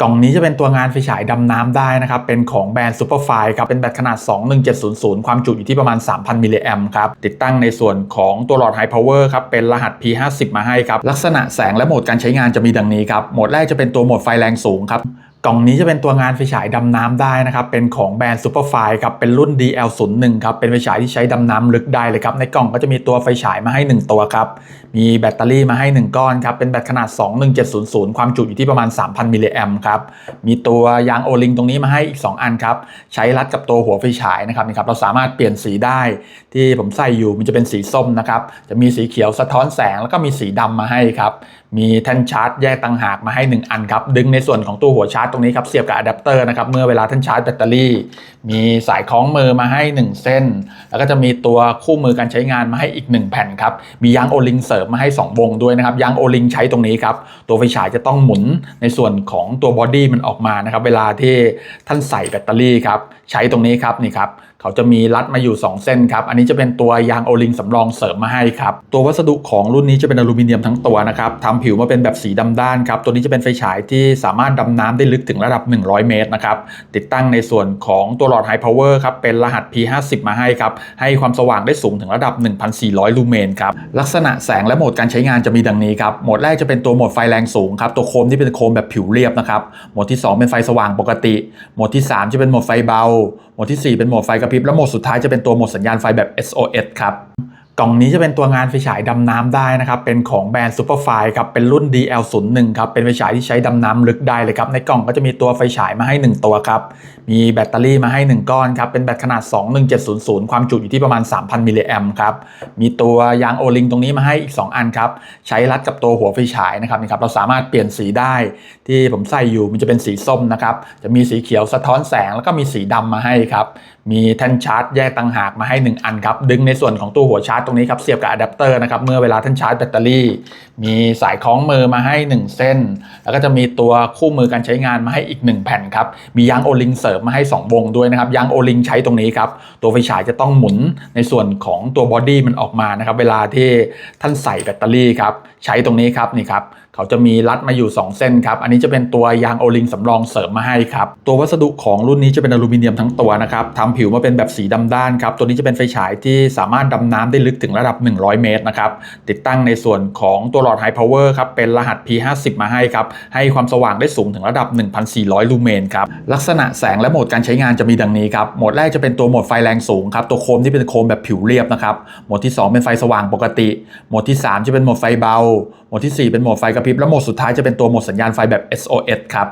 กล่องนี้จะเป็นตัวงานไฟฉายดำน้ำได้นะครับ เป็นของแบรนด์ Superfly ครับ เป็นแบตขนาด 21700 ความจุอยู่ที่ประมาณ 3,000 มิลลิแอมครับ ติดตั้งในส่วนของตัวหลอด High Power ครับ เป็นรหัส P50 มาให้ครับ ลักษณะแสงและโหมดการใช้งานจะมีดังนี้ครับ โหมดแรกจะเป็นตัวโหมดไฟแรงสูงครับ กล่องนี้จะเป็นตัวงานไฟฉายดำน้ำได้นะครับ เป็นของแบรนด์ Superfly ครับ เป็นรุ่น DL01 ครับ เป็นไฟฉายที่ใช้ดำน้ำลึกได้เลยครับ ในกล่องก็จะมีตัวไฟฉายมาให้ 1 ตัวครับ มีแบตเตอรี่มาให้ 1 ก้อนครับ เป็นแบตขนาด 21700 ความจุอยู่ที่ประมาณ 3,000 มิลลิแอมครับ มีตัวยางโอลิงตรงนี้มาให้อีก 2 อันครับ ใช้รัดกับตัวหัวไฟฉายนะครับนี่ครับ เราสามารถเปลี่ยนสีได้ ที่ผมใส่อยู่มันจะเป็นสีส้มนะครับ จะมีสีเขียวสะท้อนแสง แล้วก็มีสีดำมาให้ครับ มีแท่นชาร์จแยกต่างหากมาให้ 1 อันครับ ดึงในส่วนของตัวหัวชาร์จตรงนี้ครับ เสียบกับอะแดปเตอร์นะครับ เมื่อเวลาท่านชาร์จแบตเตอรี่ มีสายคล้องมือมาให้ 1 เส้น แล้วก็จะมีตัวคู่มือการใช้งานมาให้อีก 1 แผ่นครับ มียางโอลิงเสริมมาให้ 2 วงด้วยนะครับ ยางโอลิงใช้ตรงนี้ครับ ตัวไฟฉายจะต้องหมุนในส่วนของตัวบอดี้มันออกมานะครับ เวลาที่ท่านใส่แบตเตอรี่ครับ ใช้ตรงนี้ครับนี่ครับ เขาจะมีรัดมาอยู่ 2 เส้นครับ อันนี้จะเป็นตัวยางโอลิงสำรองเสริมมาให้ครับ ตัววัสดุของรุ่นนี้จะเป็นอลูมิเนียมทั้งตัวนะครับทำผิวมาเป็นแบบสีดำด้านครับ ตัวนี้จะเป็นไฟฉายที่สามารถดำน้ำได้ลึกถึงระดับ 100 เมตรนะครับ ติดตั้งในส่วนของตัวหลอด High Power ครับ เป็นรหัส P50 มาให้ครับ ให้ความสว่างได้สูงถึงระดับ 1,400 ลูเมนครับ ลักษณะแสงและโหมดการใช้งานจะมีดังนี้ครับ โหมดแรกจะเป็นตัวโหมดไฟแรงสูงครับ ตัวโคมที่เป็นโคมแบบผิวเรียบนะครับ โหมดที่ 2 เป็นไฟสว่างปกติ โหมดที่ 3 จะเป็นโหมดไฟเบา โหมดที่ 4 เป็นโหมดไฟกระพริบและโหมดสุดท้ายจะเป็นตัวโหมดสัญญาณไฟแบบ SOS ครับกล่องนี้จะเป็นตัวงานไฟฉายดำน้ำได้นะครับ เป็นของแบรนด์ Superfly ครับ เป็นรุ่น DL01 ครับ เป็นไฟฉายที่ใช้ดำน้ำลึกได้เลยครับ ในกล่องก็จะมีตัวไฟฉายมาให้ 1 ตัวครับ มีแบตเตอรี่มาให้ 1 ก้อนครับ เป็นแบตขนาด 21700 ความจุอยู่ที่ประมาณ 3,000 มิลลิแอมครับ มีตัวยางโอลิงตรงนี้มาให้อีก 2 อันครับ ใช้รัดกับตัวหัวไฟฉายนะครับนี่ครับ เราสามารถเปลี่ยนสีได้ ที่ผมใส่อยู่มันจะเป็นสีส้มนะครับ จะมีสีเขียวสะท้อนแสง แล้วก็มีสีดำมาให้ครับ มีแท่นชาร์จแยกต่างหากมาให้ 1 อันครับ ดึงในส่วนของตัวหัวชาร์จตรงนี้ครับ เสียบกับอะแดปเตอร์นะครับ เมื่อเวลาท่านชาร์จแบตเตอรี่ มีสายคล้องมือมาให้ 1 เส้น แล้วก็จะมีตัวคู่มือการใช้งานมาให้อีก 1 แผ่นครับ มียางโอลิงเสริมมาให้ 2 วงด้วยนะครับ ยางโอลิงใช้ตรงนี้ครับ ตัวไฟฉายจะต้องหมุนในส่วนของตัวบอดี้มันออกมานะครับ เวลาที่ท่านใส่แบตเตอรี่ครับ ใช้ตรงนี้ครับนี่ครับเขาจะมีรัดมาอยู่ 2 เส้นครับ อันนี้จะเป็นตัวยางโอลิงสำรองเสริมมาให้ครับ ตัววัสดุของรุ่นนี้จะเป็นอลูมิเนียมทั้งตัวนะครับทำผิวมาเป็นแบบสีดำด้านครับ ตัวนี้จะเป็นไฟฉายที่สามารถดำน้ำได้ลึกถึงระดับ 100 เมตรนะครับ ติดตั้งในส่วนของตัวหลอด High Power ครับ เป็นรหัส P50 มาให้ครับ ให้ความสว่างได้สูงถึงระดับ 1,400 ลูเมนครับ ลักษณะแสงและโหมดการใช้งานจะมีดังนี้ครับ โหมดแรกจะเป็นตัวโหมดไฟแรงสูงครับ ตัวโคมที่เป็นโคมแบบผิวเรียบนะครับ โหมดที่ 2 เป็นไฟสว่างปกติ โหมดที่ 3 จะเป็นโหมดไฟเบา โหมดที่ 4 เป็นโหมดไฟกระพริบ และโหมดสุดท้ายจะเป็นตัวโหมดสัญญาณไฟแบบ SOS ครับ